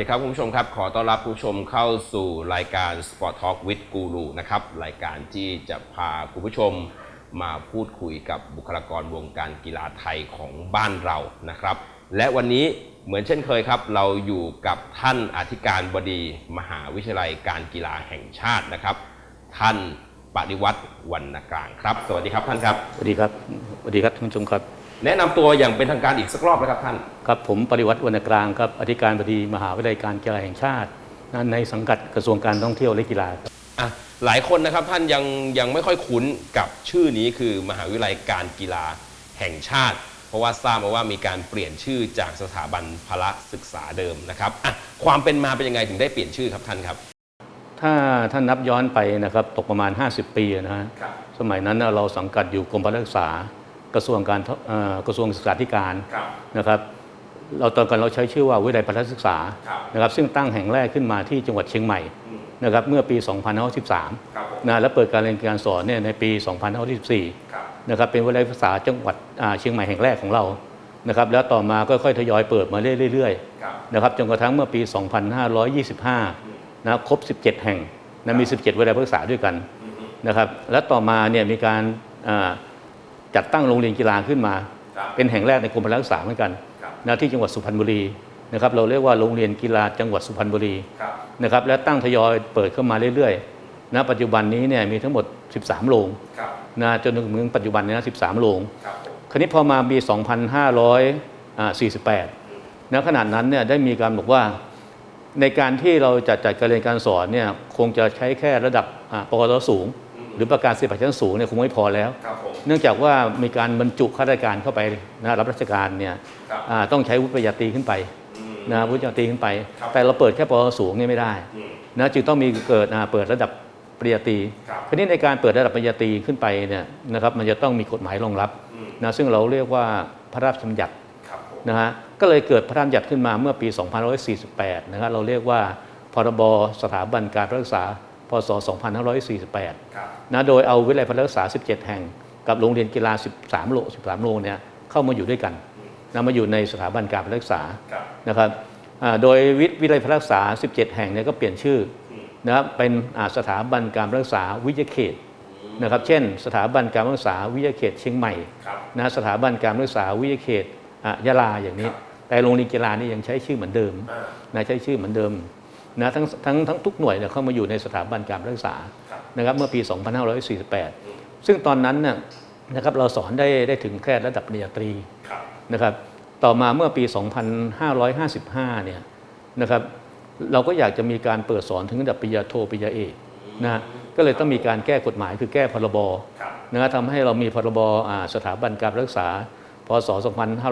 สวัสดีครับคุณผู้ชมครับ ขอต้อนรับคุณผู้ชมเข้าสู่รายการ Sport Talk with Guru นะครับรายการที่จะพาคุณผู้ชมมาพูดคุยกับบุคลากรวงการกีฬาไทยของบ้านเรานะครับ และวันนี้เหมือนเช่นเคยครับ เราอยู่กับท่านอธิการบดี มหาวิทยาลัยการกีฬาแห่งชาตินะครับ ท่านปฏิวัติวรรณกลางครับ สวัสดีครับท่านครับสวัสดีครับสวัสดีครับท่านผู้ชมครับ แนะนำตัวอย่างเป็นทางการอีกสักรอบนะครับท่าน ครับผมปริวัติวรรณกลางครับอธิการบดีมหาวิทยาลัยการกีฬาแห่งชาตินะในสังกัดกระทรวงการท่องเที่ยวและกีฬาครับอะหลายคนนะครับท่านยังยังไม่ค่อยคุ้นกับชื่อนี้คือมหาวิทยาลัยการกีฬาแห่งชาติ เพราะว่าทราบมาว่ามีการเปลี่ยนชื่อจากสถาบันพละศึกษาเดิมนะครับอะความเป็นมาเป็นยังไงถึงได้เปลี่ยนชื่อครับท่านครับ ถ้าท่านนับย้อนไปนะครับตกประมาณ 50 ปีนะฮะครับสมัยนั้นน่ะเราสังกัดอยู่กรมพละศึกษา กระทรวงการท่องเอ่อกระทรวงศึกษาธิการครับนะครับเราตอนกันเราใช้ชื่อว่าวิทยาลัยพละศึกษาครับนะครับซึ่งตั้งแห่งแรกขึ้นมาที่จังหวัดเชียงใหม่อืมนะครับเมื่อปี 2513ครับผมนะและเปิดการเรียนการสอนเนี่ยในปี 2514ครับนะครับเป็นวิทยาลัยภาษาจังหวัดอ่าเชียงใหม่แห่งแรกของเรานะครับแล้วต่อมาก็ค่อยทยอยเปิดมาเรื่อยครับๆนะครับจนกระทั่งเมื่อปี 2525นะครบ 17 แห่งนะมี 17วิทยาลัยภาษาด้วยกันนะครับและต่อมาเนี่ยมีการอ่า จัดตั้งโรงเรียนกีฬาขึ้นมาครับเป็นแห่งแรกในกรมพละศึกษาเหมือนกันครับนะที่จังหวัดสุพรรณบุรีนะครับเราเรียกว่าโรงเรียนกีฬาจังหวัดสุพรรณบุรีครับนะครับและตั้งทยอยเปิดเข้ามาเรื่อยๆนะปัจจุบันนี้เนี่ยมีทั้งหมด 13 โรงครับนะจนถึงปัจจุบันเนี้นะ13 โรงครับผมคราวนี้พอมาปี 2548นะขนาดนั้นเนี่ยได้มีการบอกว่าในการที่เราจะจัดการเรียนการสอนเนี่ยคงจะใช้แค่ระดับอ่าปกตสูงห รือประกาศสิทธิบัตรชั้นสูงเนี่ยคงไม่พอแล้วครับผมเนื่องจากว่ามีการบรรจุข้าราชการเข้าไปนะรับราชการเนี่ยครับอ่าต้องใช้วุฒิปริญญาตรีขึ้นไปอืมนะวุฒิปริญญาตรีขึ้นไปครับแต่เราเปิดแค่ปกตสูงเนี่ยไม่ได้อืมนะจึงต้องมีเกิดอ่าเปิดระดับปริญญาตรีครับคราวนี้ในการเปิดระดับปริญญาตรีขึ้นไปเนี่ยนะครับมันจะต้องมีกฎหมายรองรับอืมนะซึ่งเราเรียกว่าพระราชบัญญัติครับผมนะฮะก็เลยเกิดพระราชบัญญัติขึ้นมาเมื่อปี 2548 นะครับเราเรียกว่าพรบสถาบันการรักษา พศ 2548ครับนะโดยเอาวิทยาลัยพละศึกษา 17 แห่ง กับโรงเรียนกีฬา 13โรง13 โรงเนี่ยเข้ามาอยู่ด้วยกันนะมาอยู่ในสถาบันการศึกษาครับนะครับอ่าโดยวิวิทยาลัยพละศึกษา 17 แห่งเนี่ยก็เปลี่ยนชื่ออืมนะครับเป็นอ่าสถาบันการรักษาวิทยาเขตนะครับเช่น สถาบันการรักษาวิทยาเขตเชียงใหม่ครับนะสถาบันการรักษาวิทยาเขตอะยะลาอย่างนี้ แต่โรงเรียนกีฬานี่ยังใช้ชื่อเหมือนเดิมอ่านะใช้ชื่อเหมือนเดิม นะทั้งทั้งทั้งทุกหน่วยเนี่ยเข้ามาอยู่ในสถาบันการรักษาครับนะครับเมื่อปี 2548 ซึ่งตอนนั้นน่ะนะครับเราสอนได้ได้ถึงแค่ระดับปริญญาตรีครับนะครับต่อมาเมื่อปี 2555 เนี่ยนะครับเราก็อยากจะมีการเปิดสอนถึงระดับปริญญาโทปริญญาเอกนะฮะก็เลยต้องมีการแก้กฎหมายคือแก้พรบครับนะฮะทำให้เรามีพรบอ่าสถาบันการรักษาพศ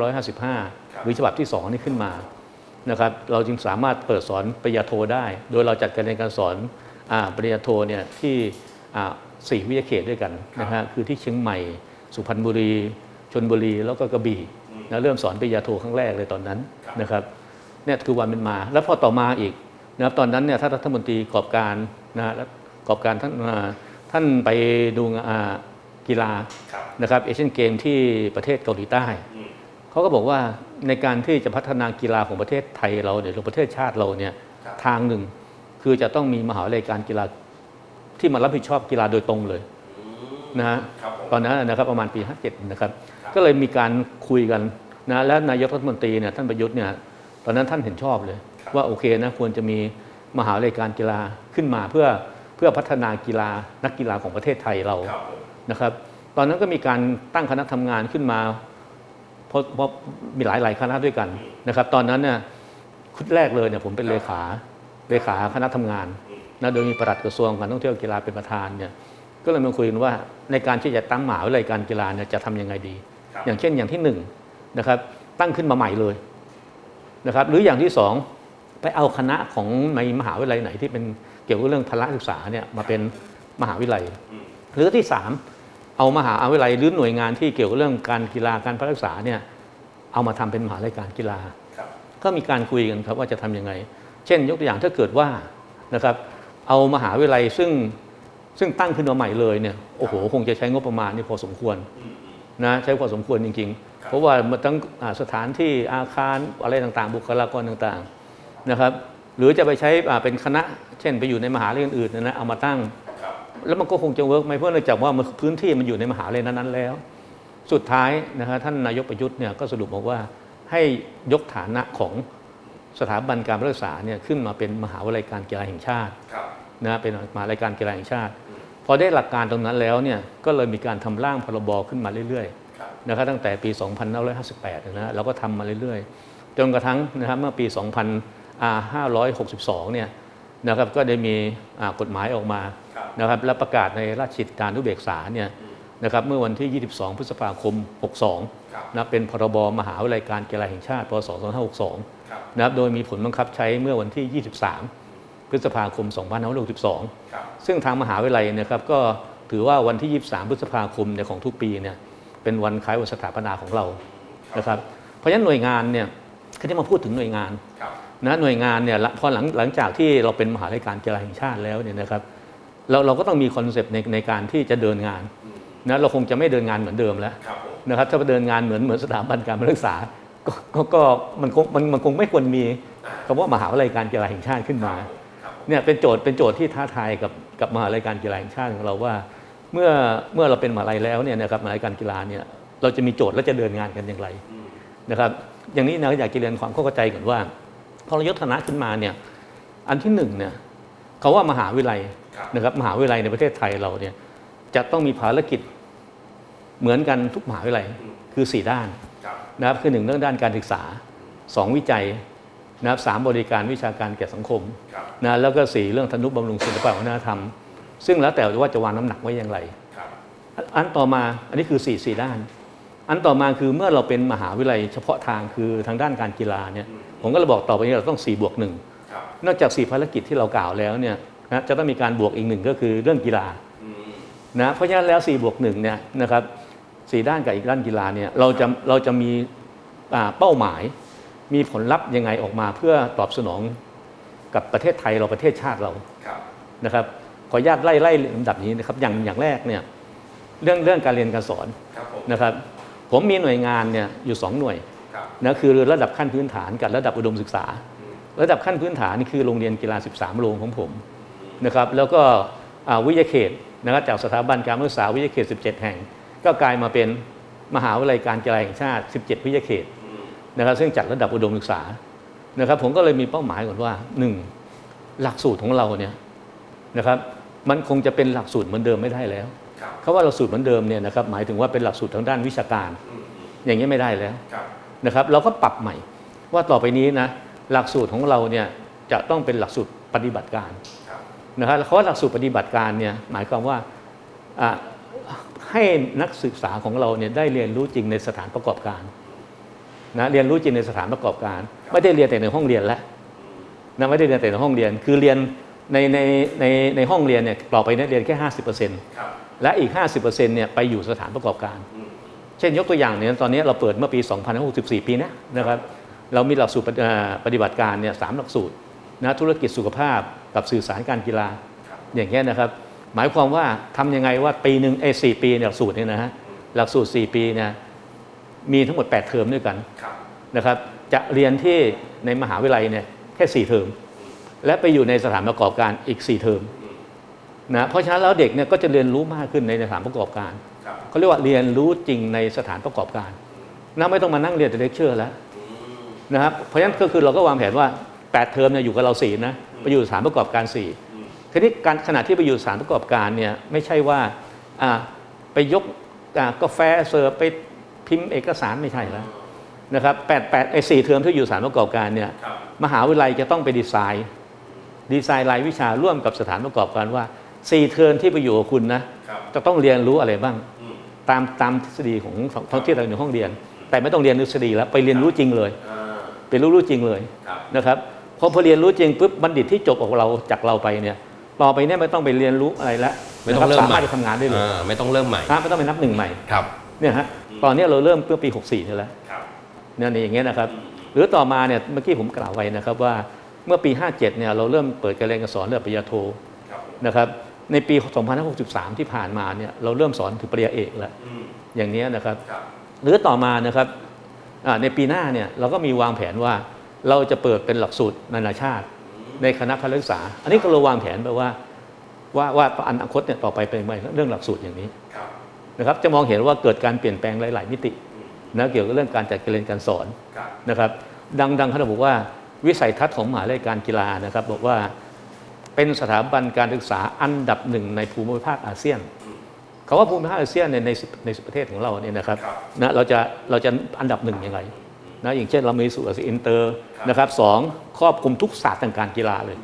2555 หรือฉบับที่ 2 นี่ขึ้นมา นะครับเราจึงสามารถเปิดสอนปริญญาโทได้ โดยเราจัดการเรียนการสอนอาปริญญาโทเนี่ยที่อ่าสี่วิทยาเขตด้วยกันนะฮะคือที่เชียงใหม่ สุพรรณบุรีชนบุรีแล้วก็กระบี่นะเริ่มสอนปริญญาโทครั้งแรกเลยตอนนั้นนะครับเนี่ยคือวันเป็นมา แล้วพอต่อมาอีกนะครับตอนนั้นเนี่ยท่านรัฐมนตรีกอบการนะฮะและกอบการท่านอ่าท่านไปดูอ่ากีฬาครับนะครับเอเชียนเกมที่ประเทศเกาหลีใต้อืมเขาก็บอกว่า ในการที่จะพัฒนากีฬาของประเทศไทยเราเนี่ยหรือประเทศชาติเราเนี่ยครับทางหนึ่งคือจะต้องมีมหาวิทยาลัยการกีฬาที่มารับผิดชอบกีฬาโดยตรงเลยอืมนะฮะครับผมตอนนั้นนะครับประมาณปี 57 นะครับ ก็เลยมีการคุยกันนะและนายกรัฐมนตรีเนี่ยท่านประยุทธ์เนี่ยตอนนั้นท่านเห็นชอบเลย ว่าโอเคนะควรจะมีมหาวิทยาลัยการกีฬาขึ้นมาเพื่อเพื่อพัฒนากีฬานักกีฬาของประเทศไทยเราครับผมนะครับ ตอนนั้นก็มีการตั้งคณะทำงานขึ้นมา เพราะเพราะมีหลายหลายคณะด้วยกันนะครับ ตอนนั้นเนี่ยชุดแรกเลยเนี่ยผมเป็นเลขาเลขาคณะทำงานนะโดยมีปลัดกระทรวงการท่องเที่ยวกีฬาเป็นประธานเนี่ยก็เลยมาคุยกันว่าในการที่จะตั้งมหาวิทยาลัยการกีฬาเนี่ยจะทำยังไงดีครับอย่างเช่นอย่างที่หนึ่งนะครับตั้งขึ้นมาใหม่เลยนะครับ หรืออย่างที่สองไปเอาคณะของในมหาวิทยาลัยไหนที่เป็นเกี่ยวกับเรื่องพละศึกษาเนี่ยมาเป็นมหาวิทยาลัย หรือที่สาม เอามหาวิทยาลัยหรือหน่วยงานที่เกี่ยวกับเรื่องการกีฬาการพัฒนาศึกษาเนี่ยเอามาทำเป็นมหาวิทยาลัยการกีฬาครับก็มีการคุยกันครับว่าจะทำยังไง เช่น ยกตัวอย่างถ้าเกิดว่านะครับเอามหาวิทยาลัยซึ่งซึ่งตั้งขึ้นมาใหม่เลยเนี่ยโอ้โหคงจะใช้งบประมาณนี่พอสมควรนะใช้พอสมควรจริง ๆ เพราะว่ามันทั้งอ่าสถานที่อาคารอะไรต่างๆ บุคลากรต่างๆนะครับ หรือจะไปใช้อ่าเป็นคณะ เช่นไปอยู่ในมหาลัยอื่นๆเนยนะเอามาตั้งครับ แล้วมันก็คงจะเวิร์กไหมเพราะเนื่องจากว่ามันพื้นที่มันอยู่ในมหาลัยนั้นๆแล้ว สุดท้ายนะฮะท่านนายกประยุทธ์เนี่ยก็สรุปบอกว่าให้ยกฐานะของสถาบันการรักษาเนี่ยขึ้นมาเป็นมหาวิทยาลัยการกีฬาแห่งชาติครับนะเป็นมหาวิทยาลัยการกีฬาแห่งชาติ พอได้หลักการตรงนั้นแล้วเนี่ยก็เลยมีการทำร่างพรบขึ้นมาเรื่อยครับๆนะครับตั้งแต่ปี 2558 นะฮะเราก็ทำมาเรื่อยๆ จนกระทั่งนะครับเมื่อปี 2562 เนี่ยนะครับก็ได้มีอ่ากฎหมายออกมาครับ นะครับและประกาศในราชกิจการนุเบกษาเนี่ยนะครับเมื่อวันที่ 22 พฤษภาคม 62ครับนะเป็นพรบมหาวิทยาลัยการกีฬาแห่งชาติ พศ 2562ครับนะครับโดยมีผลบังคับใช้เมื่อวันที่ 23 พฤษภาคม 2562ครับซึ่งทางมหาวิทยาลัยเนะครับก็ถือว่าวันที่ 23 พฤษภาคมเนี่ยของทุกปีเนี่ยเป็นวันคล้ายวันสถาปนาของเรานะครับเพราะฉะนั้นหน่วยงานเนี่ยก็ที่มาพูดถึงหน่วยงานครับนะหน่วยงานเนี่ยละพอหลังหลังจากที่เราเป็นมหาวิทยาลัยการกีฬาแห่งชาติแล้วเนี่ยนะครับ เราเราก็ต้องมีคอนเซปต์ในในการที่จะเดินงานนะเราคงจะไม่เดินงานเหมือนเดิมแล้วครับผมนะครับถ้าไปเดินงานเหมือนเหมือนสถาบันการศึกษาก็ก็ก็มันคงมันมันคงไม่ควรมีคำว่ามหาวิทยาลัยการกีฬาแห่งชาติขึ้นมาครับผมเนี่ยเป็นโจทย์เป็นโจทย์ที่ท้าทายกับกับมหาวิทยาลัยการกีฬาแห่งชาติของเราว่า เมื่อเมื่อเราเป็นมหาลัยแล้วเนี่ยนะครับมหาวิทยาลัยการกีฬาเนี่ยเราจะมีโจทย์และจะเดินงานกันอย่างไรอืมนะครับ อย่างนี้นะอยากจะเรียนความเข้าใจก่อนว่าพอเรายกฐานะขึ้นมาเนี่ยอันที่หนึ่งเนี่ยเขาว่ามหาวิทยาลัยครับ นะครับมหาวิทยาลัยในประเทศไทยเราเนี่ยจะต้องมีภารกิจเหมือนกันทุกมหาวิทยาลัยคือ 4 ด้านครับนะครับคือหนึ่งเรื่องด้านการศึกษา 2 วิจัยนะครับสามบริการวิชาการแก่สังคมครับนะแล้วก็สี่เรื่องทนุบำรุงศิลปะวัฒนธรรม ซึ่งแล้วแต่ว่าจะวางน้ำหนักไว้อย่างไรครับอันต่อมาอันนี้คือ4ี่สี่ด้าน อันต่อมาคือเมื่อเราเป็นมหาวิทยาลัยเฉพาะทางคือทางด้านการกีฬาเนี่ยผมก็เลยบอกต่อไปนี้เราต้อง4บวกหนึ่งครับนอกจาก 4 ภารกิจที่เรากล่าวแล้วเนี่ย นะจะต้องมีการบวกอีกหนึ่งก็คือเรื่องกีฬาอืมนะเพราะฉะนั้นแล้ว4บวกหนึ่งเนี่ยนะครับสด้านกับอีกด้านกีฬาเนี่ยเราจะเราจะมีอ่าเป้าหมาย มีผลลัพธ์ยังไงออกมาเพื่อตอบสนองกับประเทศไทยเราประเทศชาติเราครับนะครับขออนุญาตไล่ไล่ลำดับนี้นะครับอย่างอย่างแรกเนี่ยเรื่องเรื่องการเรียนการสอนครับผมนะครับ ผมมีหน่วยงานเนี่ยอยู่สองหน่วยครับนะคือระดับขั้นพื้นฐานกับระดับอุดมศึกษา ระดับขั้นพื้นฐานนี่คือโรงเรียนกีฬา 13 โรงของผม นะครับแล้วก็อ่าวิทยาเขตนะครับจากสถาบันการศึกษาวิทยาเขต 17 แห่ง ก็กลายมาเป็นมหาวิทยาลัยการกีฬาแห่งชาติ 17 วิทยาเขตอืมนะครับซึ่งจัดระดับอุดมศึกษานะครับผมก็เลยมีเป้าหมายก่อนว่าหนึ่งหลักสูตรของเราเนี่ยนะครับมันคงจะเป็นหลักสูตรเหมือนเดิมไม่ได้แล้วครับเขาว่าหลักสูตรเหมือนเดิมเนี่ยนะครับหมายถึงว่าเป็นหลักสูตรทางด้านวิชาการอืมอืมอย่างนี้ยไม่ได้แล้วครับนะครับเราก็ปรับใหม่ว่าต่อไปนี้นะหลักสูตรของเราเนี่ยจะต้องเป็นหลักสูตรปฏิบัติการครับ นะครับเพราหลักสูตรปฏิบัติการเนี่ยหมายความว่าให้นักศึกษาของเราเนี่ยได้เรียนรู้จริงในสถานประกอบการนะเรียนรู้จริงในสถานประกอบการ ไม่ได้เรียนแต่ในห้องเรียนแล้วนะไม่ได้เรียนแต่ในห้องเรียน คือเรียนในในในในห้องเรียนเนี่ยต่อไปเนี่ยเรียนแค่50%ครับและอีก50%เปอร์เซ็นต์เนี่ยไปอยู่สถานประกอบการ เช่นยกตัวอย่างเนี่ยตอนนี้เราเปิดเมื่อปี2064ปีนะนะครับ เรามีหลักสูตรปฏิบัติการเนี่ยสามหลักสูตรนะธุรกิจสุขภาพ กับสื่อสารการกีฬาครับอย่างเงี้ยนะครับ หมายความว่าทำยังไงว่าปีหนึ่งไอ้สี่ปีเนี่ยหลักสูตรเนี่ยนะฮะหลักสูตร 4 ปีเนี่ยมีทั้งหมด 8 เทอมด้วยกันครับนะครับ จะเรียนที่ในมหาวิทยาลัยเนี่ยแค่ 4 เทอม และไปอยู่ในสถานประกอบการอีก 4 เทอมนะเพราะฉะนั้นแล้วเด็กเนี่ยก็จะเรียนรู้มากขึ้นในสถานประกอบการครับเขาเรียกว่าเรียนรู้จริงในสถานประกอบการนะไม่ต้องมานั่งเรียนแต่เลคเชอร์แล้วอืมนะครับเพราะฉะนั้นก็คือเราก็วางแผนว่า 8 เทอมเนี่ยอยู่กับเราสี่นะ ไปอยู่สถานประกอบการ4อืมทีนี้การขณะที่ไปอยู่สถานประกอบการเนี่ยไม่ใช่ว่าอ่าไปยกอ่ากาแฟเสิร์ฟไปพิมพ์เอกสารไม่ใช่แล้วนะครับแปดแปดไอ้สี่เทอมที่อยู่สถานประกอบการเนี่ยครับมหาวิทยาลัยจะต้องไปดีไซน์ ดีไซน์รายวิชาร่วมกับสถานประกอบการว่าสี่เทอมที่ไปอยู่กับคุณนะครับจะต้องเรียนรู้อะไรบ้างอืมตามตามทฤษฎีของท้องที่เราอยู่ในห้องเรียน แต่ไม่ต้องเรียนทฤษฎีแล้วไปเรียนรู้จริงเลยอ่าเป็นรู้รู้จริงเลยครับนะครับ พอพอเรียนรู้จริงปุ๊บบัณฑิตที่จบออกเราจากเราไปเนี่ยต่อไปเนี่ยไม่ต้องไปเรียนรู้อะไรแล้วไม่ต้องนะคเริ่บมสาใหมารม่ถจะทำงานได้เลยอ่าไม่ต้องเริ่มใหม่นะไม่ต้องไปนับหนึ่งใหม่ครับเนี่ยฮะตอนเนี้ยเราเริ่มเมื่อปี 64นี่แหละครับเนี่ยนี่อย่างเงี้ยนะครับ หรือต่อมาเนี่ยเมื่อกี้ผมกล่าวไว้นะครับว่าเมื่อปี 57เนี่ยเราเริ่มเปิดการเรียนการสอนระดับปริญญาโทครับผมนะครับในปี 2563 ที่ผ่านมาเนี่ยเราเริ่มสอนถึงปริญญาเอกแล้วอืมอย่างเนี้ยนะครับครับ หรือต่อมานะครับอ่าในปีหน้าเนี่ยเราก็มีวางแผนว่า เราจะเปิดเป็นหลักสูตรนานาชาติ ในคณะพละศึกษา อันนี้ก็เราวางแผนไปว่าว่าว่าอนาคตเนี่ยต่อไปเป็นไงเรื่องหลักสูตรอย่างนี้ครับนะครับจะมองเห็นว่าเกิดการเปลี่ยนแปลงหลาย ๆ มิตินะเกี่ยวกับเรื่องการจัดการเรียนการสอนครับนะครับดังดังเขาบอกว่าวิสัยทัศน์ของมหาวิทยาลัยการกีฬานะครับ บอกว่าเป็นสถาบันการศึกษาอันดับหนึ่งในภูมิภาคอาเซียนคาว่าภูมิภาคอาเซียนเนี่ยในสิบในสิบประเทศของเราเนี่ยนะครับครับนะเราจะเราจะอันดับหนึ่งยังไง นะอย่างเช่นเรามีสุอินเตอร์ครับนะครับสองครอบคลุมทุกศาสตร์ทางการกีฬาเลย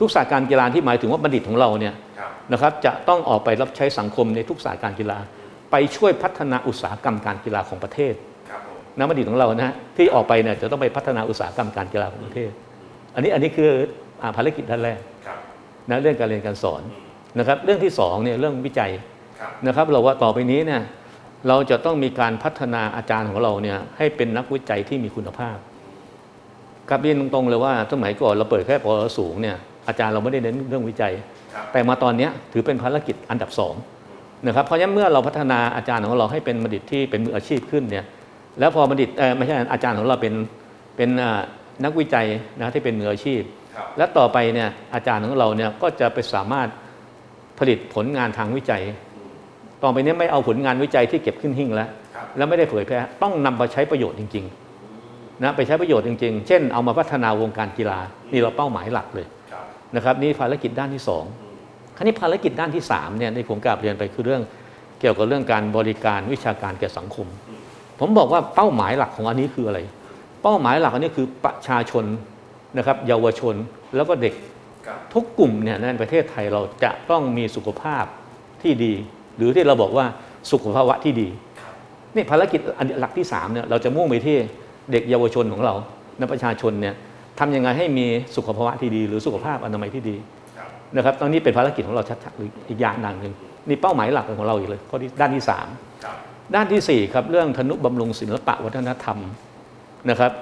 ทุกศาสตร์การกีฬาที่หมายถึงว่าบัณฑิตของเราเนี่ยครับนะครับจะต้องออกไปรับใช้สังคมในทุกศาสตร์การกีฬา ไปช่วยพัฒนาอุตสาหกรรมการกีฬาของประเทศครับผมนักบัณฑิตของเรานะฮะที่ออกไปเนี่ยจะต้องไปพัฒนาอุตสาหกรรมการกีฬาของประเทศ อันนี้อันนี้คืออ่าภารกิจด้านแรกครับนะเรื่องการเรียนการสอนนะครับเรื่องที่สองเนี่ยเรื่องวิจัยครับนะครับเราว่าต่อไปนี้เนี่ย เราจะต้องมีการพัฒนาอาจารย์ของเราเนี่ยให้เป็นนักวิจัยที่มีคุณภาพกลับเรียนตรงๆเลยว่าสมัยก่อนเราเปิดแค่ปวสสูงเนี่ยอาจารย์เราไม่ได้เน้นเรื่องวิจัยครับแต่มาตอนเนี้ยถือเป็นภารกิจอันดับสองนะครับเพราะฉะนั้นเมื่อเราพัฒนาอาจารย์ของเราให้เป็นบัณฑิตที่เป็นมืออาชีพขึ้นเนี่ยแล้วพอบัณฑิตเอ่อไม่ใช่อาจารย์ของเราเป็นเป็นอ่านักวิจัยนะที่เป็นมืออาชีพครับและต่อไปเนี่ยอาจารย์ของเราเนี่ยก็จะไปสามารถผลิตผลงานทางวิจัย ต่อไปเนี้ไม่เอาผลงานวิจัยที่เก็บขึ้นหิ้งแล้วครับแล้วไม่ได้เผยแพร่ต้องนำมาใช้ประโยชน์จริงๆนะไปใช้ประโยชน์จริง ๆ เช่น เอามาพัฒนาวงการกีฬานี่เราเป้าหมายหลักเลยครับนะครับนี่ภารกิจด้านที่สองคราวนี้ภารกิจด้านที่สามเนี่ยในผมกราบเรียนไปคือเรื่องเกี่ยวกับเรื่องการบริการวิชาการแก่สังคม ผมบอกว่าเป้าหมายหลักของอันนี้คืออะไร เป้าหมายหลักอันนี้คือประชาชนนะครับเยาวชนแล้วก็เด็กครับทุกกลุ่มเนี่ยในประเทศไทยเราจะต้องมีสุขภาพที่ดี หรือที่เราบอกว่าสุขภาวะที่ดีนี่ภารกิจอันหลักที่สามเนี่ยเราจะมุ่งไปที่เด็กเยาวชนของเราและประชาชนเนี่ยทำยังไงให้มีสุขภาวะที่ดี หรือสุขภาพอนามัยที่ดีนะครับตอนนี้เป็นภารกิจของเราชัดๆหรืออีกอย่างหนึ่งนี่เป้าหมายหลักของเราอีกเลยข้อที่ด้านที่สามด้านที่สี่ครับ เรื่องธนุบำรุงศิลปะวัฒนธรรมนะครับ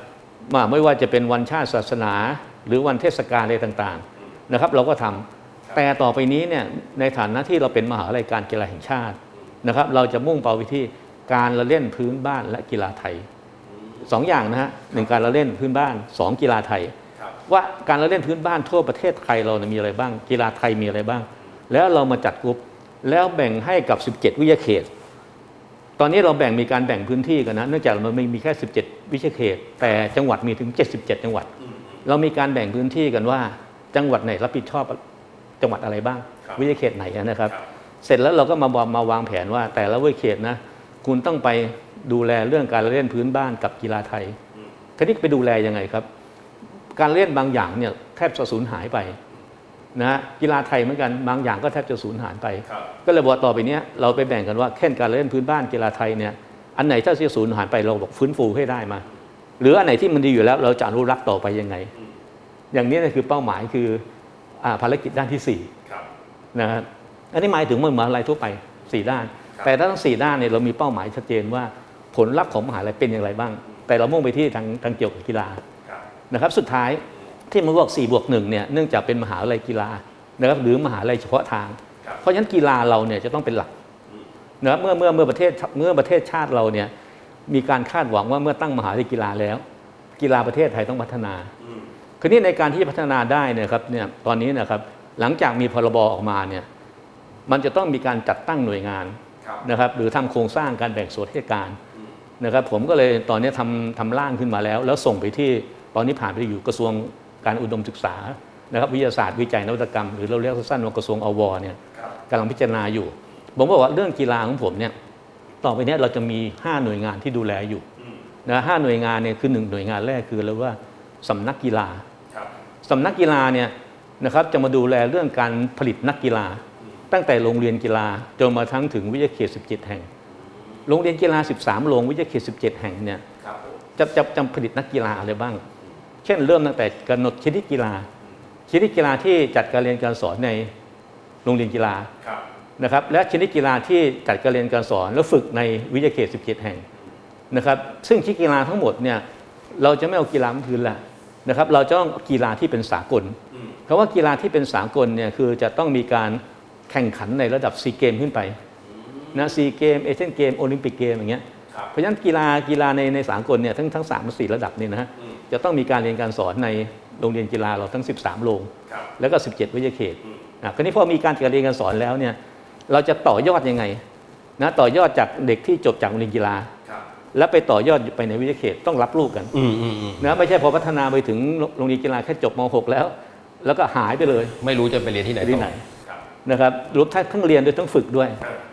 มาไม่ว่าจะเป็นวันชาติศาสนา หรือวันเทศกาลอะไรต่างๆนะครับ เราก็ทำ แต่ต่อไปนี้เนี่ยในฐานะที่เราเป็นมหาวิทยาลัยการกีฬาแห่งชาตินะครับ เราจะมุ่งเป้าไปที่การละเล่นพื้นบ้านและกีฬาไทยสองอย่างนะฮะหนึ่งการละเล่นพื้นบ้านสองกีฬาไทยครับว่าการละเล่นพื้นบ้านทั่วประเทศไทยเราเนี่ยมีอะไรบ้าง กีฬาไทยมีอะไรบ้าง แล้วเรามาจัดกลุ่มแล้วแบ่งให้กับ 17 วิทยาเขต ตอนนี้เราแบ่งมีการแบ่งพื้นที่กันนะเนื่องจากมันมีแค่ 17 วิทยาเขต แต่จังหวัดมีถึง 77 จังหวัด เรามีการแบ่งพื้นที่กันว่าจังหวัดไหนรับผิดชอบ จังหวัดอะไรบ้างครับวิทยาเขตไหนนะครับครับ เสร็จแล้วเราก็มามามาวางแผนว่า แต่ละวิทยาเขตนะ คุณต้องไปดูแลเรื่องการละเล่นพื้นบ้านกับกีฬาไทยทีนี้ไปดูแลยังไงครับ การเล่นบางอย่างเนี่ยแทบจะสูญหายไปนะฮะกีฬาไทยเหมือนกันบางอย่างก็แทบจะสูญหายไปครับก็เลยบอกว่าต่อไปเนี้ยเราไปแบ่งกันว่าแค่การเล่นพื้นบ้านกีฬาไทยเนี่ยอันไหนถ้าจะสูญหายไปเราบอกฟื้นฟูให้ได้มา หรืออันไหนที่มันดีอยู่แล้ว เราจะอนุรักษ์ต่อไปยังไง อย่างนี้เนยคือเป้าหมายคืออา ภารกิจด้านที่สี่ครับนะฮะอันนี้หมายถึงมหาลัยทั่วไปสี่ด้านครับแต่ทั้งสี่ด้านเนี่ยเรามีเป้าหมายชัดเจนว่าผลลัพธ์ของมหาลัยเป็นอย่างไรบ้าง แต่เรามุ่งไปที่ทางทางเกี่ยวกับกีฬาครับนะครับสุดท้ายที่มันบอก4บวกหนึ่งเนี่ยเนื่องจากเป็นมหาลัยกีฬานะครับหรือมหาลัยเฉพาะทางครับเพราะฉะนั้นกีฬาเราเนี่ยจะต้องเป็นหลักนะครับเมื่อเมื่อเมื่อประเทศเมื่อประเทศชาติเราเนี่ยมีการคาดหวังว่าเมื่อตั้งมหาลัยกีฬาแล้ว กีฬาประเทศไทยต้องพัฒนาอืม คราวนี้ในการที่จะพัฒนาได้เนยครับเนี่ยตอนนี้นะครับหลังจากมีพรบออกมาเนี่ยมันจะต้องมีการจัดตั้งหน่วยงานครับนะครับหรือทำโครงสร้างการแบ่งส่วนราชการนะครับผมก็เลยตอนนี้ทำทำร่างขึ้นมาแล้ว แล้วส่งไปที่ตอนนี้ผ่านไปอยู่กระทรวงการอุดมศึกษานะครับวิทยาศาสตร์วิจัยนวัตกรรมหรือเราเรียกสั้นๆว่ากระทรวงอวเนี่ยครับกำลังพิจารณาอยู่ ผมบอกว่าเรื่องกีฬาของผมเนี่ยต่อไปเนี้เราจะมี 5 หน่วยงานที่ดูแลอยู่อืมนะห้าหน่วยงานเนี่ยคือหนึ่งหน่วยงานแรกคือเรียกว่าสำนักกีฬาครับ สำนักกีฬาเนี่ยนะครับจะมาดูแลเรื่องการผลิตนักกีฬา ตั้งแต่โรงเรียนกีฬาจนมาทั้งถึงวิทยาเขต 17 แห่ง โรงเรียนกีฬา 13 โรงวิทยาเขต 17 แห่งเนี่ยครับผมจะจะจะผลิตนักกีฬาอะไรบ้าง เช่นเริ่มตั้งแต่กำหนดชนิดกีฬา ชนิดกีฬาที่จัดการเรียนการสอนในโรงเรียนกีฬาครับนะครับและชนิดกีฬาที่จัดการเรียนการสอนและฝึกในวิทยาเขต 17 แห่งนะครับซึ่งชนิดกีฬาทั้งหมดเนี่ยเราจะไม่เอากีฬาพื้นละ นะครับเราจะต้องกีฬาที่เป็นสากลอืมคำว่ากีฬาที่เป็นสากลเนี่ยคือจะต้องมีการแข่งขันในระดับซีเกมขึ้นไปนะซีเกมเอเชียนเกมโอลิมปิกเกมอย่างเงี้ยครับเพราะฉะนั้นกีฬากีฬาในในสากลเนี่ยทั้งทั้งสามสี่ระดับนี่นะฮะจะต้องมีการเรียนการสอนในโรงเรียนกีฬาเราทั้ง 13 โรงครับแล้วก็ 17 วิทยาเขตนะคราวนี้พอมีการจัดการเรียนการสอนแล้วเนี่ยเราจะต่อยอดยังไงนะต่อยอดจากเด็กที่จบจากโรงเรียนกีฬาครับ แล้วไปต่อยอดไปในวิทยาเขตต้องรับลูกกันอืมอืมอืมนะไม่ใช่พอพัฒนาไปถึงโรงเรียนกีฬาแค่จบม .6 แล้ว แล้วก็หายไปเลย ไม่รู้จะไปเรียนที่ไหนไปที่ไหนครับนะครับรวมทั้งทั้งเรียนด้วยทั้งฝึกด้วย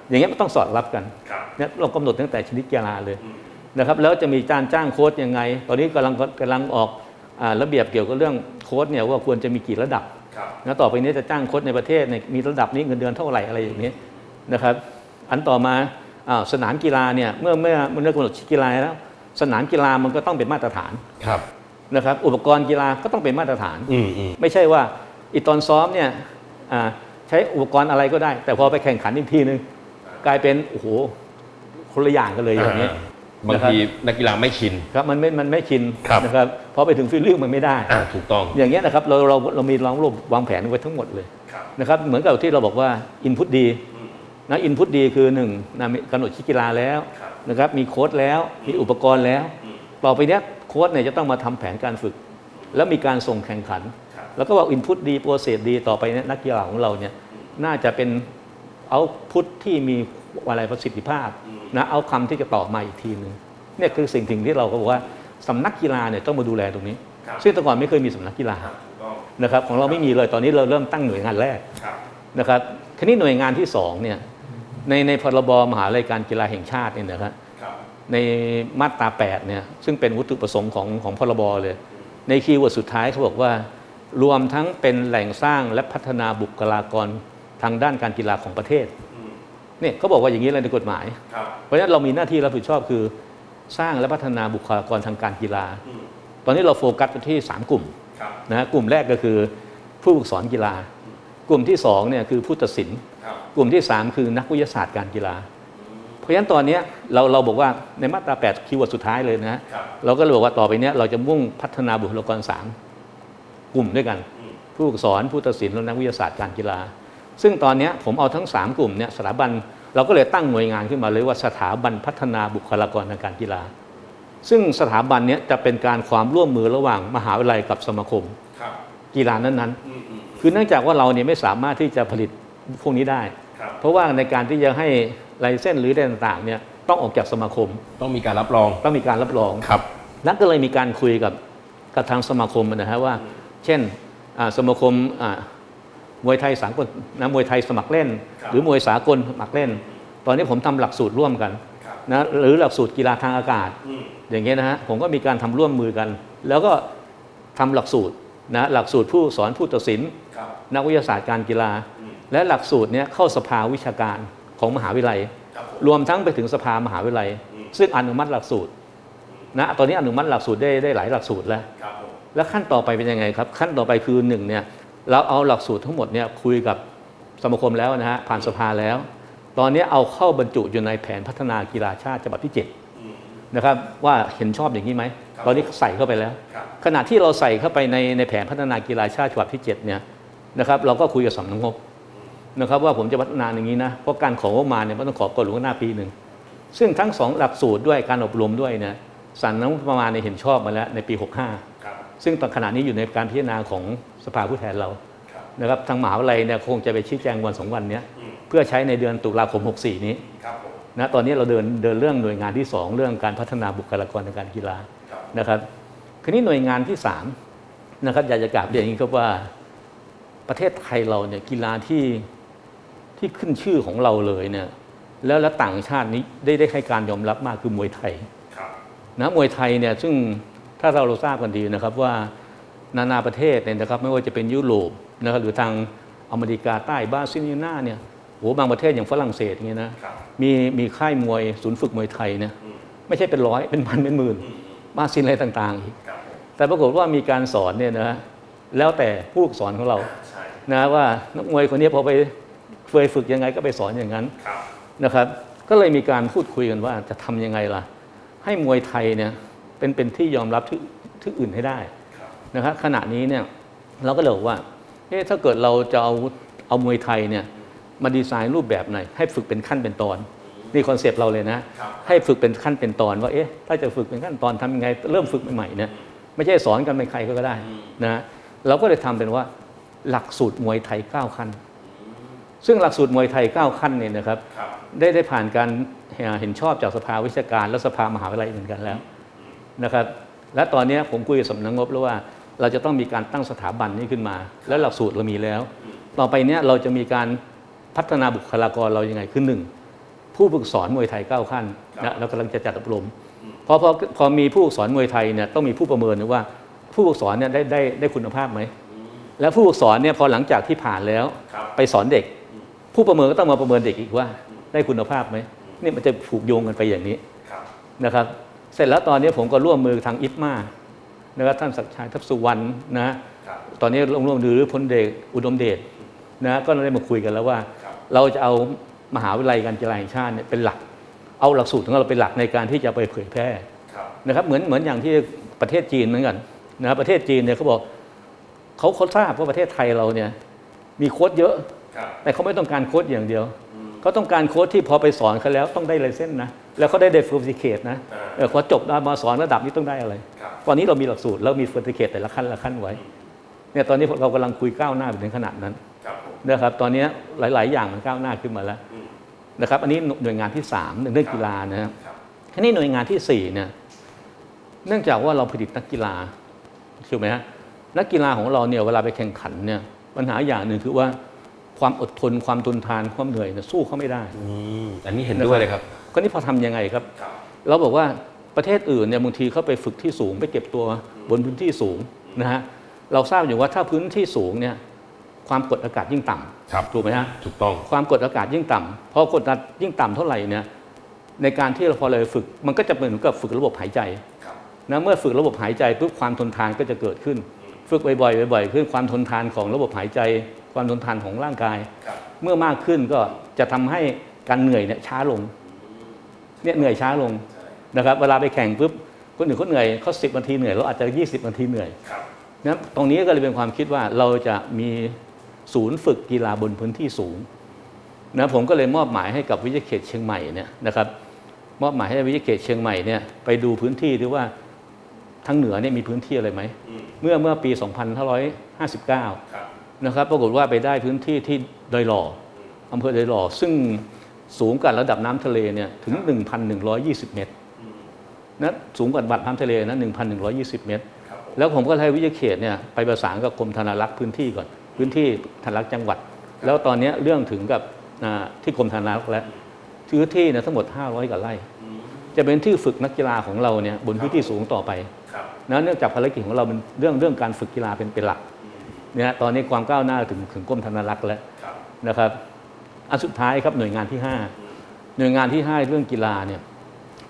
อย่างเงี้ยมันต้องสอดรับกันครับเนี่ยเรากำหนดตั้งแต่ชนิดกีฬาเลยนะครับแล้วจะมีการจ้างโค้ชยังไง ตอนนี้กำลังกำลังออกอาระเบียบเกี่ยวกับเรื่องโค้ชเนี่ยว่าควรจะมีกี่ระดับครับนะต่อไปนี้จะจ้างโค้ชในประเทศเนี่ยมีระดับนี้เงินเดือนเท่าไหร่อะไรอย่างนี้นะครับ อันต่อมาอ้าว สนามกีฬาเนี่ยเมื่อเมื่อเมื่อกำหนดชื่อกีฬาแล้ว สนามกีฬามันก็ต้องเป็นมาตรฐานครับนะครับอุปกรณ์กีฬาก็ต้องเป็นมาตรฐานอืมอืมไม่ใช่ว่าอีตอนซ้อมเนี่ยอ่าใช้อุปกรณ์อะไรก็ได้ แต่พอไปแข่งขันอีกทีนึงกลายเป็นโอ้โหคนละอย่างกันเลยอย่างนี้บางทีนักกีฬาไม่ชินครับมันไม่มันไม่ชินครับนะครับพอไปถึงฟิลลิ่งมันไม่ได้อ่าถูกต้องอย่างเงี้ยนะครับเราเราเรามีรองรวบวางแผนไว้ทั้งหมดเลยครับนะครับเหมือนกับที่เราบอกว่าอินพุตดี นะอินพุตดีคือหนึ่งนะมีกำหนดชื่อกีฬาแล้วครับนะครับมีโค้ดแล้วมีอุปกรณ์แล้ว ต่อไปเนี้ยโค้ดเนี่ยจะต้องมาทำแผนการฝึก แล้วมีการส่งแข่งขันครับแล้วก็ว่าอินพุตดีโปรเซสดีต่อไปเนี่ยนักกีฬาของเราเนี่ยน่าจะเป็นเอาพุตที่มีอะไรประสิทธิภาพนะเอาคำที่จะต่อมาอีกทีหนึ่งเนี่ยคือสิ่งสิ่งที่เราก็บอกว่าสำนักกีฬาเนี่ยต้องมาดูแลตรงนี้ครับซึ่งแต่ก่อนไม่เคยมีสำนักกีฬาถูกต้องนะครับของเราไม่มีเลยตอนนี้เราเริ่มตั้งหน่วยงานแรกครับนะครับทีนี้หน่วยงานที่สองเนี่ย ในในพรบมหาลัยการกีฬาแห่งชาติเนี่ยนะครับครับในมาตรา8เนี่ยซึ่งเป็นวัตถุประสงค์ของของพรบเลย ในคีย์เวิร์ดสุดท้ายเขาบอกว่า รวมทั้งเป็นแหล่งสร้างและพัฒนาบุคลากรทางด้านการกีฬาของประเทศอืมเนี่ยเขาบอกว่าอย่างนี้เลยในกฎหมายครับเพราะฉะนั้นเรามีหน้าที่รับผิดชอบคือสร้างและพัฒนาบุคลากรทางการกีฬาอืมตอนนี้เราโฟกัสไปที่ 3 กลุ่มครับนะฮะกลุ่มแรกก็คือผู้ฝึกสอนกีฬา กลุ่มที่2เนี่ยคือผู้ตัดสินครับ กลุ่มที่ 3 คือนักวิทยาศาสตร์การกีฬา เพราะฉะนั้นตอนเนี้ยเราเราบอกว่าในมาตรา 8 คีย์เวิร์ดสุดท้ายเลยนะฮะครับเราก็เลยบอกว่าต่อไปเนี้ยเราจะมุ่งพัฒนาบุคลากร 3 กลุ่มด้วยกันอืมผู้ฝึกสอนผู้ตัดสินและนักวิทยาศาสตร์การกีฬา ซึ่งตอนเนี้ยผมเอาทั้ง 3 กลุ่มเนี่ยสถาบันเราก็เลยตั้งหน่วยงานขึ้นมาเลยว่าสถาบันพัฒนาบุคลากรทางการกีฬา ซึ่งสถาบันเนี้ยจะเป็นการความร่วมมือระหว่างมหาวิทยาลัยกับสมาคมครับกีฬานั้นอืมอืมๆคือเนื่องจากว่าเราเนี่ยไม่สามารถที่จะผลิตพวกนี้ได้ครับ เพราะว่าในการที่จะให้ลายเส้นหรืออะไรต่างๆเนี่ยต้องออกจากสมาคมต้องมีการรับรองต้องมีการรับรองครับนักก็เลยมีการคุยกับกับทางสมาคมนะฮะว่า เช่นอ่าสมาคมอ่ามวยไทยสากลนะมวยไทยสมัครเล่นครับหรือมวยสากลสมัครเล่น ตอนนี้ผมทำหลักสูตรร่วมกันครับนะหรือหลักสูตรกีฬาทางอากาศอืมอย่างเงี้ยนะฮะผมก็มีการทำร่วมมือกัน แล้วก็ทำหลักสูตรนะหลักสูตรผู้สอนผู้ตัดสินครับนักวิทยาศาสตร์การกีฬาอืม และหลักสูตรเนี้ยเข้าสภาวิชาการของมหาวิทยาลัยครับผมรวมทั้งไปถึงสภามหาวิทยาลัยอืมซึ่งอนุมัติหลักสูตรนะตอนนี้อนุมัติหลักสูตรได้ได้หลายหลักสูตรแล้วครับผมแล้วขั้นต่อไปเป็นยังไงครับ ขั้นต่อไปคือหนึ่งเนี่ยเราเอาหลักสูตรทั้งหมดเนี่ยคุยกับสมาคมแล้วนะฮะผ่านสภาแล้ว ตอนนี้เอาเข้าบรรจุอยู่ในแผนพัฒนากีฬาชาติฉบับที่อืม7นะครับว่าเห็นชอบอย่างนี้ไหมครับตอนนี้ใส่เข้าไปแล้วครับขณะที่เราใส่เข้าไปในในแผนพัฒนากีฬาชาติฉบับที่7เนี่ยนะครับเราก็คุยกับสำนักงบ นะครับว่าผมจะพัฒนาอย่างนี้นะเพราะการของงบประมาณเนี่ยมันต้องขอก่อนหลวงหน้าปีหนึ่งซึ่งทั้งสองหลักสูตรด้วยการอบรมด้วยเนี่ยสำนักงบประมาณเนี่ยเห็นชอบมาแล้วในปี 65ครับซึ่งตอนขณะนี้อยู่ในการพิจารณาของสภาผู้แทนเราครับนะครับทางมหาวิทยาลัยเนี่ยคงจะไปชี้แจงวันสองวันเนี้ยอืมเพื่อใช้ในเดือนตุลาคม 64 นี้ครับผมนะตอนนี้เราเดินเดินเรื่องหน่วยงานที่ 2 เรื่องการพัฒนาบุคลากรทางการกีฬาครับนะครับทีนี้หน่วยงานที่3นะครับอยากจะกราบเรียนอย่างนี้ครับว่าประเทศไทยเราเนี่ยกีฬาที่ ที่ขึ้นชื่อของเราเลยเนี่ยแล้วแล้วต่างชาตินี้ได้ได้ให้การยอมรับมากคือมวยไทยครับนะมวยไทยเนี่ยซึ่งถ้าเราเราทราบกันดีนะครับว่านานาประเทศเนี่ยนะครับไม่ว่าจะเป็นยุโรปนะครับหรือทางอเมริกาใต้บราซิลีนาเนี่ยโหบางประเทศอย่างฝรั่งเศสอย่างเงี้ยนะครับมีมีค่ายมวยศูนย์ฝึกมวยไทยเนี่ยอืมไม่ใช่เป็นร้อยเป็นพันเป็นหมื่นอืมมาซินอะไรต่างๆอีกครับผมแต่ปรากฏว่ามีการสอนเนี่ยนะแล้วแต่ผู้ฝึกสอนของเราใช่นะว่านักมวยคนนี้พอไป เคยฝึกยังไงก็ไปสอนอย่างนั้นครับนะครับ ก็เลยมีการพูดคุยกันว่าจะทำยังไงล่ะ ให้มวยไทยเนี่ยเป็นเป็นที่ยอมรับที่ที่อื่นให้ได้ครับนะครับขณะนี้เนี่ยเราก็เลยบอกว่าเอ๊ะถ้าเกิดเราจะเอาเอามวยไทยเนี่ยมาดีไซน์รูปแบบไหนให้ฝึกเป็นขั้นเป็นตอนนี่คอนเซปต์เราเลยนะครับให้ฝึกเป็นขั้นเป็นตอนว่าเอ๊ะถ้าจะฝึกเป็นขั้นตอนทำยังไง เริ่มฝึกใหม่ๆเนี่ยไม่ใช่สอนกันเป็นใครก็ได้นะฮะเราก็เลยทำเป็นว่าหลักสูตรมวยไทย9ขั้น ซึ่งหลักสูตรมวยไทย 9 ขั้นเนี่ยนะครับครับ ได้ได้ผ่านการเห็นชอบจากสภาวิชาการและสภามหาวิทยาลัยเหมือนกันแล้วนะครับ และตอนนี้ผมคุยกับสำนักงบแล้วว่า เราจะต้องมีการตั้งสถาบันนี้ขึ้นมา และหลักสูตรเรามีแล้ว ต่อไปเนี้ยเราจะมีการพัฒนาบุคลากรเรายังไงคือหนึ่งผู้ฝึกสอนมวยไทย 9 ขั้นนะเรากำลังจะจัดอบรมพอพอพอมีผู้ฝึกสอนมวยไทยเนี่ยต้องมีผู้ประเมินว่าผู้ฝึกสอนเนี่ยได้ได้ได้คุณภาพไหมแล้วผู้ฝึกสอนเนี่ยพอหลังจากที่ผ่านแล้วครับไปสอนเด็ก ผู้ประเมินก็ต้องมาประเมินเด็กอีกว่าได้คุณภาพไหมนี่มันจะผูกโยงกันไปอย่างนี้ครับนะครับ เสร็จแล้วตอนนี้ผมก็ร่วมมือทางอิฟมานะครับท่านศักดิ์ชัยทัพสุวรรณนะครับตอนนี้ร่วมร่วมมือหรือพลเดชอุดมเดชนะก็ได้มาคุยกันแล้วว่าครับเราจะเอามหาวิทยาลัยการกีฬาแห่งชาติเนี่ยเป็นหลัก เอาหลักสูตรของเราเป็นหลักในการที่จะไปเผยแพร่ครับนะครับเหมือนเหมือนอย่างที่ประเทศจีนเหมือนกันนะครับประเทศจีนเนี่ยเขาบอกเขาเขาทราบว่าประเทศไทยเราเนี่ยมีโค้ดเยอะครับ แต่เขาไม่ต้องการโค้ดอย่างเดียวเขาต้องการโค้ดที่พอไปสอนเขาแล้วต้องได้ไลเซนส์นะแล้วเขาได้เดฟเฟอร์ติเคตนะอ่าเออพอจบมาสอนระดับนี้ต้องได้อะไรครับตอนนี้เรามีหลักสูตรแล้วมีเฟอร์ติเคตแต่ละขั้นละขั้นไว้เนี่ยตอนนี้เรากำลังคุยก้าวหน้าไปถึงขนาดนั้นครับผมนะครับตอนนี้หลาย ๆ อย่างมันก้าวหน้าขึ้นมาแล้วอืมนะครับ อันนี้หน่วยงานที่สามเรื่องกีฬานะครับครับทีนี้หน่วยงานที่สี่เนี่ยเนื่องจากว่าเราผลิตนักกีฬาถูกไหมฮะนักกีฬาของเราเนี่ยเวลาไปแข่งขันเนี่ยปัญหาอย่างหนึ่งคือว่า ความอดทนความทนทานความเหนื่อยเนี่ยสู้เขาไม่ได้ อืมอันนี้เห็นด้วยเลยครับ ก็นี่พอทำยังไงครับครับ เราบอกว่าประเทศอื่นเนี่ยบางทีเขาไปฝึกที่สูงไปเก็บตัวบนพื้นที่สูงนะฮะเราทราบอยู่ว่าถ้าพื้นที่สูงเนี่ยความกดอากาศยิ่งต่ำครับถูกไหมฮะถูกต้อง ความกดอากาศยิ่งต่ำพอกดอากาศยิ่งต่ำเท่าไหร่เนี่ยในการที่เราพอเราฝึก มันก็จะเหมือนกับฝึกระบบหายใจครับนะเมื่อฝึกระบบหายใจปุ๊บความทนทานก็จะเกิดขึ้น ฝึกบ่อยๆบ่อยๆขึ้นความทนทานของระบบหายใจ ความทนทานของร่างกายครับเมื่อมากขึ้นก็จะทำให้การเหนื่อยเนี่ยช้าลงเนี่ยเหนื่อยช้าลงนะครับ เวลาไปแข่งปุ๊บคนอื่นเขาเหนื่อยเขาสิบนาทีเหนื่อยเราอาจจะ 20 นาทีเหนื่อยครับนะตรงนี้ก็เลยเป็นความคิดว่าเราจะมีศูนย์ฝึกกีฬาบนพื้นที่สูงนะผมก็เลยมอบหมายให้กับวิทยาเขตเชียงใหม่เนี่ยนะครับมอบหมายให้วิทยาเขตเชียงใหม่เนี่ยไปดูพื้นที่ดูว่าทางเหนือเนี่ยมีพื้นที่อะไรไหมอืมเมื่อเมื่อปี 2559ครับ นะครับ ปรากฏว่าไปได้พื้นที่ที่ดอยหล่ออำเภอดอยหล่อซึ่งสูงกว่าระดับน้ำทะเลเนี่ยถึง 1,120 เมตรอืมนะสูงกว่าระดับน้ำทะเลนะ1,120 เมตรครับผมแล้วผมก็ให้วิทยาเขตเนี่ยไปประสานกับกรมธนารักษ์พื้นที่ก่อน พื้นที่ธนารักษ์จังหวัด แล้วตอนเนี้ยเรื่องถึงกับอ่าที่กรมธนารักษ์แล้วพื้นที่เนี่ยทั้งหมด 500 กว่าไร่อืมจะเป็นที่ฝึกนักกีฬาของเราเนี่ยบนพื้นที่สูงต่อไปครับนะเนื่องจากภารกิจของเราเป็นเรื่องเรื่องการฝึกกีฬาเป็นเป็นหลัก เนี่ยตอนนี้ความก้าวหน้าถึงถึงกรมธนารักษ์แล้วครับนะครับอันสุดท้ายครับหน่วยงานที่ 5 หน่วยงานที่ 5 เรื่องกีฬาเนี่ย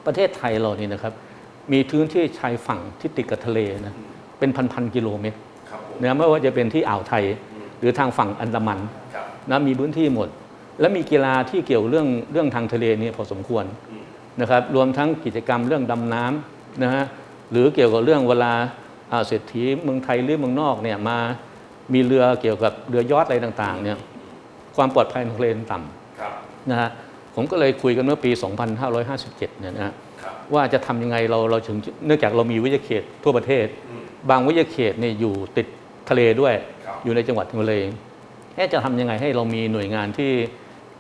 ประเทศไทยเรานี่นะครับ มีพื้นที่ชายฝั่งที่ติดกับทะเลนะเป็นพันๆกิโลเมตรครับผมนะไม่ว่าจะเป็นที่อ่าวไทยหรือทางฝั่งอันดามันครับนะมีพื้นที่หมด และมีกีฬาที่เกี่ยวเรื่องเรื่องทางทะเลนี่พอสมควรอืมนะครับรวมทั้งกิจกรรมเรื่องดำน้ำนะฮะหรือเกี่ยวกับเรื่องเวลาอ่าเศรษฐีเมืองไทยหรือเมืองนอกเนี่ยมา มีเรือเกี่ยวกับเรือยอชต์อะไรต่างๆเนี่ยความปลอดภัยทางทะเลต่ำครับนะฮะผมก็เลยคุยกันเมื่อปี 2557 เนี่ยนะฮะครับว่าจะทำยังไงเราเราถึงเนื่องจากเรามีวิทยาเขตทั่วประเทศอืมบางวิทยาเขตเนี่ยอยู่ติดทะเลด้วยครับอยู่ในจังหวัดทะเลเอ๊ะจะทำยังไงให้เรามีหน่วยงานที่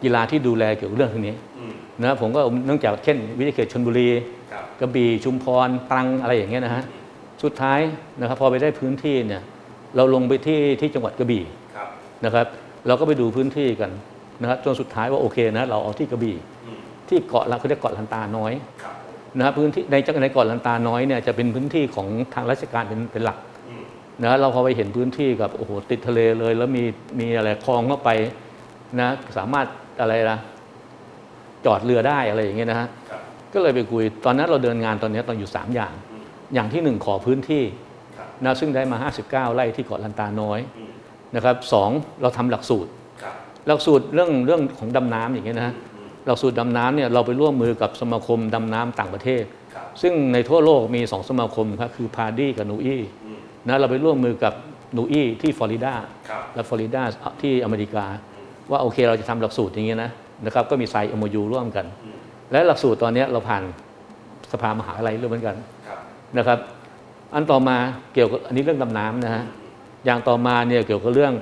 กีฬาที่ดูแลเกี่ยวกับเรื่องพวกนี้อืมนะผมก็เนื่องจากเช่น วิทยาเขตชนบุรีครับกระบี่ชุมพรตรังอะไรอย่างเงี้ยนะฮะสุดท้ายนะครับพอไปได้พื้นที่เนี่ย เราลงไปที่ที่จังหวัดกระบี่ครับนะครับเราก็ไปดูพื้นที่กันนะครับจนสุดท้ายว่าโอเคนะเราเอาที่กระบี่อืมที่เกาะเราเขาเรียกเกาะลันตาน้อยครับนะครับพื้นที่ในจังในเกาะลันตาน้อยเนี่ยจะเป็นพื้นที่ของทางราชการเป็นเป็นหลักอืมนะเราพอไปเห็นพื้นที่กับโอ้โหติดทะเลเลย แล้วมีมีอะไรคลองเข้าไปนะสามารถอะไรนะจอดเรือได้อะไรอย่างเงี้ยนะฮะครับก็เลยไปคุยตอนนั้นเราเดินงานตอนนี้ตอนอยู่ 3 อย่างอืมอย่างที่ 1 ขอพื้นที่ครับ นะซึ่งได้มา 59 ไร่ที่เกาะลันตาน้อยอืมนะครับสองเราทำหลักสูตรครับหลักสูตรเรื่องเรื่องของดำน้ำอย่างเงี้ยนะฮะอืมหลักสูตรดำน้ำเนี่ยเราไปร่วมมือกับสมาคมดำน้ำต่างประเทศครับซึ่งในทั่วโลกมี2สมาคมครับคือพาดี้กับนูอี้อืมนะเราไปร่วมมือกับนูอี้ที่ฟลอริดาครับและฟลอริดาที่อเมริกา ว่าโอเคเราจะทำหลักสูตรอย่างเงี้ยนะนะครับก็มีไซน์ MOU ร่วมกันอืมและหลักสูตรตอนเนี้ยเราผ่านสภามหาวิทยาลัยร่วมกันครับนะครับ อันต่อมาเกี่ยวกับอันนี้เรื่องดำน้ำนะฮะอย่างต่อมาเนี่ยเกี่ยวกับเรื่อง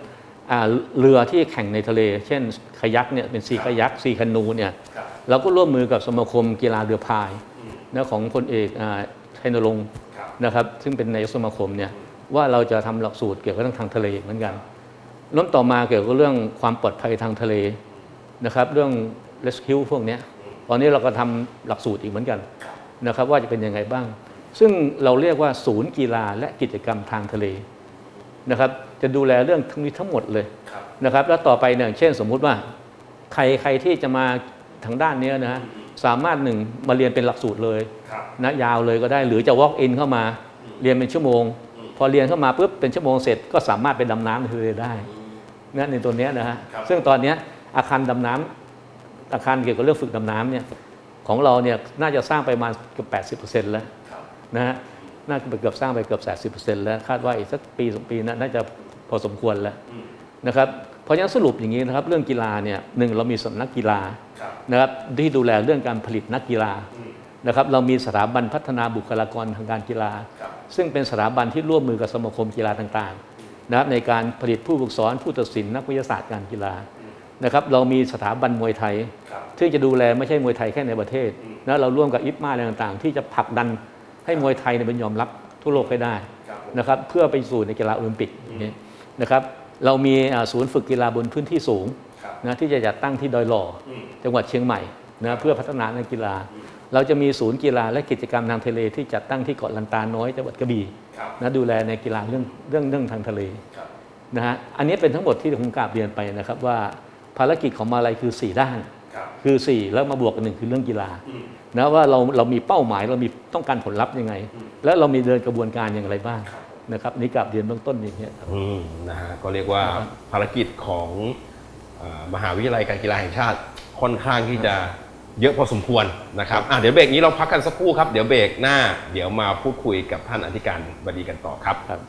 อเรือที่แข่งในทะเล เช่นคายักเนี่ยเป็นซีคายักซีคานูเนี่ยรเราก็ร่วมมือกับสมาคมกีฬาเรือพายนะของพลเอกชัยนรงค์นะครับ ซึ่งเป็นนายกสมาคมเนี่ยว่าเราจะทำหลักสูตรเกี่ยวกับเรื่องทางทะเลเหมือนกันล้มต่อมาเกี่ยวกับเรื่องความปลอดภัยทางทะเลนะครับ เรื่อง rescue พวกนี้ตอนนี้เราก็ทำหลักสูตรอีกเหมือนกันนะครับ ว่าจะเป็นยังไงบ้าง ซึ่งเราเรียกว่าศูนย์กีฬาและกิจกรรมทางทะเลนะครับ จะดูแลเรื่องทั้งนี้ทั้งหมดเลยครับนะครับ แล้วต่อไปเนี่ยเช่นสมมุติว่า ใครใครที่จะมาทางด้านเนี้ยนะฮะสามารถหนึ่งมาเรียนเป็นหลักสูตรเลยครับนะยาวเลยก็ได้หรือจะ walk in เข้ามาเรียนเป็นชั่วโมง พอเรียนเข้ามาปุ๊บเป็นชั่วโมงเสร็จก็สามารถไปดำน้ำในทะเลได้นะในตัวเนี้ยนะฮะครับซึ่งตอนเนี้ยอาคารดำน้ำอาคารเกี่ยวกับเรื่องฝึกดำน้ำเนี่ยของเราเนี่ยน่าจะสร้างไปประมาณเกือบ80%แล้วครับ นะฮะน่าจะเกือบสร้างไปเกือบ80%แล้ว คาดว่าอีกสักปีสองปีนะน่าจะพอสมควรแล้วนะครับเพราะฉะนั้นสรุปอย่างนี้นะครับ เรื่องกีฬาเนี่ยหนึ่งเรามีสำนักกีฬาครับนะครับที่ดูแลเรื่องการผลิตนักกีฬานะครับเรามีสถาบันพัฒนาบุคลากรทางการกีฬาครับซึ่งเป็นสถาบันที่ร่วมมือกับสมาคมกีฬาต่างๆนะครับในการผลิตผู้ฝึกสอนผู้ตัดสินนักวิทยาศาสตร์การกีฬานะครับเรามีสถาบันมวยไทยครับซึ่งจะดูแลไม่ใช่มวยไทยแค่ในประเทศนะเราร่วมกับอิฟมาอะไรต่างๆ ที่จะผลักดัน ให้มวยไทยเนี่ยเป็นยอมรับทั่วโลกให้ได้ครับผมนะครับเพื่อไปสู่ในกีฬาโอลิมปิกอย่างนี้นะครับเรามีอ่าศูนย์ฝึกกีฬาบนพื้นที่สูงครับนะที่จะจัดตั้งที่ดอยหล่ออมจังหวัดเชียงใหม่นะเพื่อพัฒนานักกีฬา เราจะมีศูนย์กีฬาและกิจกรรมทางทะเลที่จัดตั้งที่เกาะลันตาน้อยจังหวัดกระบี่ครับนะดูแลในกีฬาเรื่องเรื่องเรื่องทางทะเลครับนะฮะอันนี้เป็นทั้งหมดที่ผมกราบเรียนไปนะครับว่าภารกิจของมาลัยคือ 4 ด้าน ครับคือ 4 แล้วมาบวกกันหนึ่งคือเรื่องกีฬาอืมนะว่าเราเรามีเป้าหมายเรามีต้องการผลลัพธ์ยังไง และเรามีเดินกระบวนการอย่างไรบ้างนะครับนี่กราบเรียนเบื้องต้นอย่างเงี้ยครับอืมนะฮะก็เรียกว่าภารกิจของเอ่อมหาวิทยาลัยการกีฬาแห่งชาติค่อนข้างที่จะเยอะพอสมควรนะครับอะเดี๋ยวเบรกนี้เราพักกันสักครู่ครับ เดี๋ยวเบรกหน้า เดี๋ยวมาพูดคุยกับท่านอธิการบดีกันต่อครับครับ